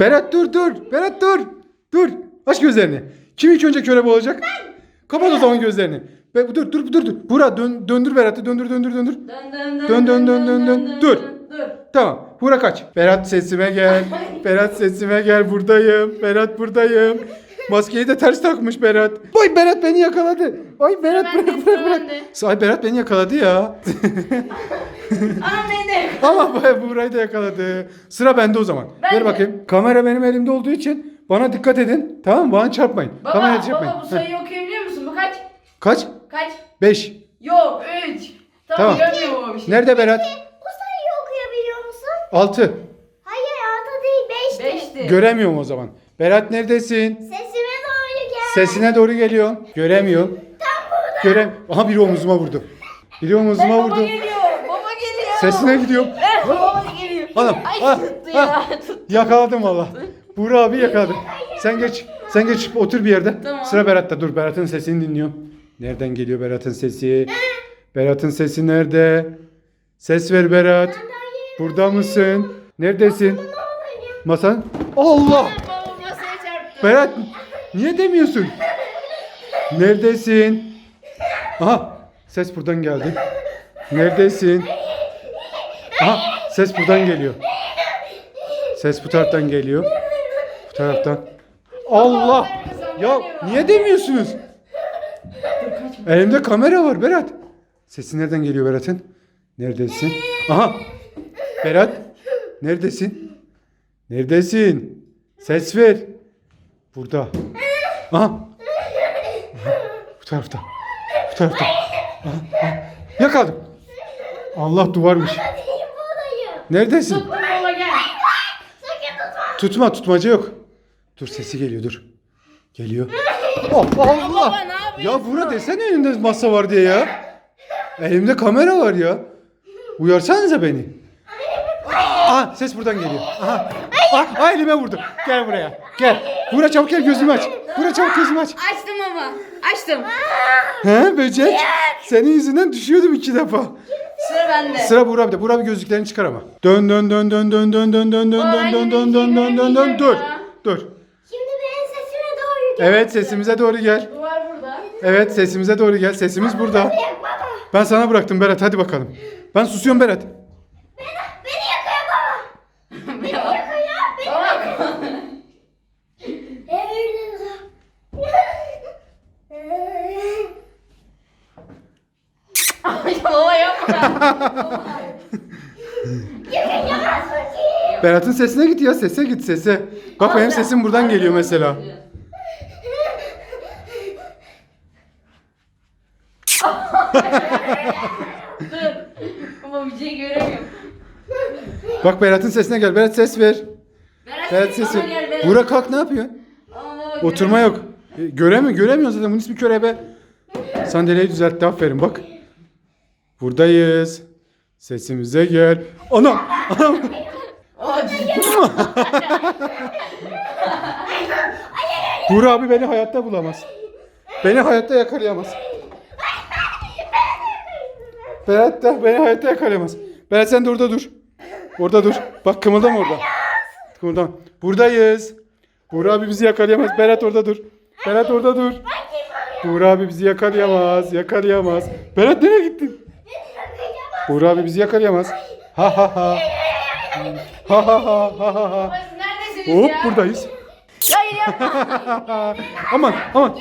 Berat dur dur. Berat dur. Dur. Aç gözlerini. Kim ilk önce körebe olacak? Kapat o zaman gözlerini. Be, dur dur dur dur. Burak dön, döndür Berat'ı döndür döndür döndür. Dön Dön, dön, dön, dön, dön. Dur. Dur. Tamam. Burak kaç. Berat sesime gel. Berat sesime gel. Buradayım. Berat buradayım. Maskeyi de ters takmış Berat. Ay Berat beni yakaladı. Ay Berat bırak bırak bırak. Ay Berat beni yakaladı ya. Aa beni de. Ama bu- burayı da yakaladı. Sıra bende o zaman. Ben Ver de. bakayım. Kamera benim elimde olduğu için bana dikkat edin. Tamam mı? Bana çarpmayın. Baba, Kameraya çarpmayın. baba bu Heh. sayıyı okuyabiliyor musun? Bu kaç? Kaç? Kaç? 5. Yok 3. Tamam. Tamam, görmüyor baba bir şey. Nerede Berat? Bu sayıyı okuyabiliyor musun? 6. Hayır altı değil beşti. 5'ti. Göremiyorum o zaman. Berat neredesin? Sesime doğru gel. Sesine doğru geliyorum. Göremiyorum. Tam burada. Görem. Aha biri omuzuma vurdu. Biri omuzuma vurdu. geliyor. Sesine gidiyorum. Eh, Ay ah, ah. Yakaladım valla. Buğra abi yakaladım. Sen geç. Sen geç otur bir yerde. Tamam. Sıra Berat'ta. Dur Berat'ın sesini dinliyorum. Nereden geliyor Berat'ın sesi? Berat'ın sesi nerede? Ses ver Berat. Burada mısın? Neredesin? Masan? Allah! Berat niye demiyorsun? Neredesin? Aha ses buradan geldi. Neredesin? Aha ses buradan geliyor. Ses bu taraftan geliyor. Bu taraftan. Allah! Ya niye demiyorsunuz? Elimde kamera var Berat. Sesi nereden geliyor Berat'ın? Neredesin? Aha! Berat neredesin? Neredesin? Ses ver. Burada. Aha. Aha. Bu tarafta. Bu tarafta. Aha, aha. Yakaladım. Allah duvarmış. Neredesin? Tuttum baba gel. Tutma. Tutma tutmaca yok. Dur sesi geliyor dur. Geliyor. Oh, Allah. Ya burada desene önünde masa var diye ya. Elimde kamera var ya. Uyarsanıza beni. Aha ses buradan geliyor. Aha. Ah, ah, elime vurdu. Gel buraya. Gel. Bura çabuk gel gözümü aç. Bura çabuk gözümü aç. Açtım baba. Açtım. He böcek. Senin yüzünden düşüyordum iki defa. Sıra bende. Sıra Buğra bir Buğra bir gözlüklerini çıkar ama. Dön dön dön dön dön dön dön dön dön Aa, dön dön de dön dön dön dön dön dur. Dur. Şimdi benim sesime doğru gel. Evet sesimize doğru gel. Duvar burada. Evet sesimize doğru gel. Sesimiz burada. Ben sana bıraktım Berat hadi bakalım. Ben susuyorum Berat. Beni yakıyor baba. Beni yakıyor. Beni Baba. Ay baba yapma. Yakıyorsun ki. Berat'ın sesine git ya sese git sese. Bak benim sesim buradan geliyor mesela. Baba bir şey göremiyorum. Bak Berat'ın sesine gel. Berat ses ver. Berat, Berat bana sesi. gel, Berat. Burak kalk ne yapıyor? Ama Oturma yok. E, Göremiyor, göremiyor zaten. Bunun ismi körebe. Sandalyeyi düzeltti. Aferin bak. Buradayız. Sesimize gel. Anam! Anam! Buğra abi beni hayatta bulamaz. Beni hayatta yakalayamaz. Berat da beni hayatta yakalayamaz. Berat sen de orada dur. Orada dur. Bak kımıldama orada. Kımıldama. Buradayız. Buğra abi bizi yakalayamaz. Berat orada dur. Berat orada dur. Buğra abi bizi yakalayamaz. Yakalayamaz. Berat nereye gittin? Buğra abi bizi yakalayamaz. Ha ha ha. Ha ha ha ha ha ha. Neredesiniz Hop ya? buradayız. Hayır yapma. aman aman.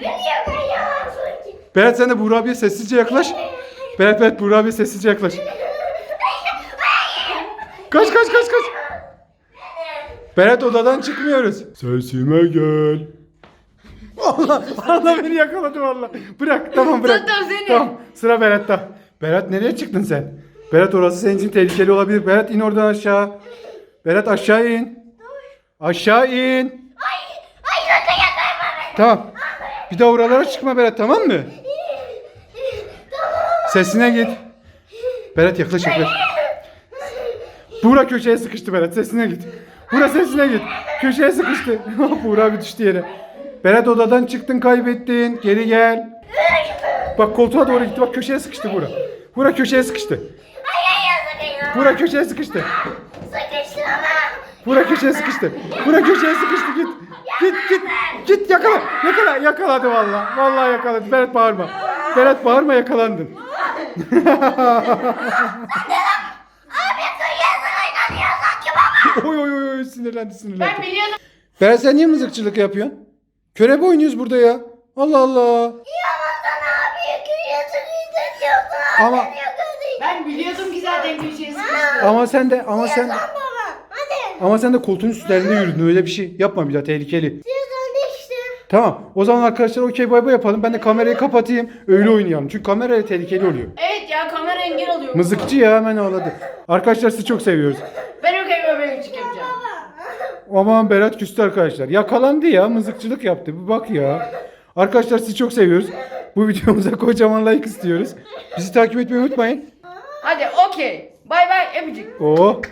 Beni yakıyorsun ki. Berat sen de Buğra abiye sessizce yaklaş. Berat Berat Buğra abiye sessizce yaklaş. Kaç kaç kaç kaç. Berat odadan çıkmıyoruz. Sesime gel. Allah Allah beni yakaladı valla. Bırak tamam bırak. Tuttum seni. Tamam sıra Berat'ta. Berat nereye çıktın sen? Berat orası senin için tehlikeli olabilir. Berat in oradan aşağı. Berat aşağı in. Aşağı in. Ay, ay sakın yakama beni. Tamam. Bir daha oralara çıkma Berat tamam mı? Sesine git. Berat yaklaş yaklaş. Buğra köşeye sıkıştı Berat sesine git. Buğra sesine git. Köşeye sıkıştı. Buğra bir düştü yere. Berat odadan çıktın kaybettin. Geri gel. Bak koltuğa doğru gitti. Bak köşeye sıkıştı Buğra. Buğra köşeye sıkıştı. Buğra köşeye sıkıştı. Burak köşeye sıkıştı. Burak köşeye sıkıştı git. Git git. Git yakala. Yakala. Yakaladı vallahi. Vallahi yakaladı. Berat bağırma. Berat bağırma yakalandın. Oy oy oy sinirlendi sinirlendi. Ben biliyordum. Berat sen niye mızıkçılık yapıyorsun? Körebe oynuyoruz burada ya. Allah Allah. Yamazdan abi kıyasın izletiyorsun. Ama-. Ben biliyordum ki zaten köşeye sıkıştı. Ama sen de ama sen baba. Hadi. ama sen de koltuğun üstlerinde yürüdün. Öyle bir şey yapma bir daha tehlikeli. De işte. Tamam. O zaman arkadaşlar okey bay bay yapalım. Ben de kamerayı kapatayım. Öyle oynayalım. Çünkü kamera tehlikeli oluyor. Evet ya kamera engel oluyor. Mızıkçı ya hemen ağladı. Arkadaşlar sizi çok seviyoruz. Ben okey. Aman Berat küstü arkadaşlar. Yakalandı ya mızıkçılık yaptı. Bir bak ya. Arkadaşlar sizi çok seviyoruz. Bu videomuza kocaman like istiyoruz. Bizi takip etmeyi unutmayın. Hadi okey. Bay bay öpücük. Oo.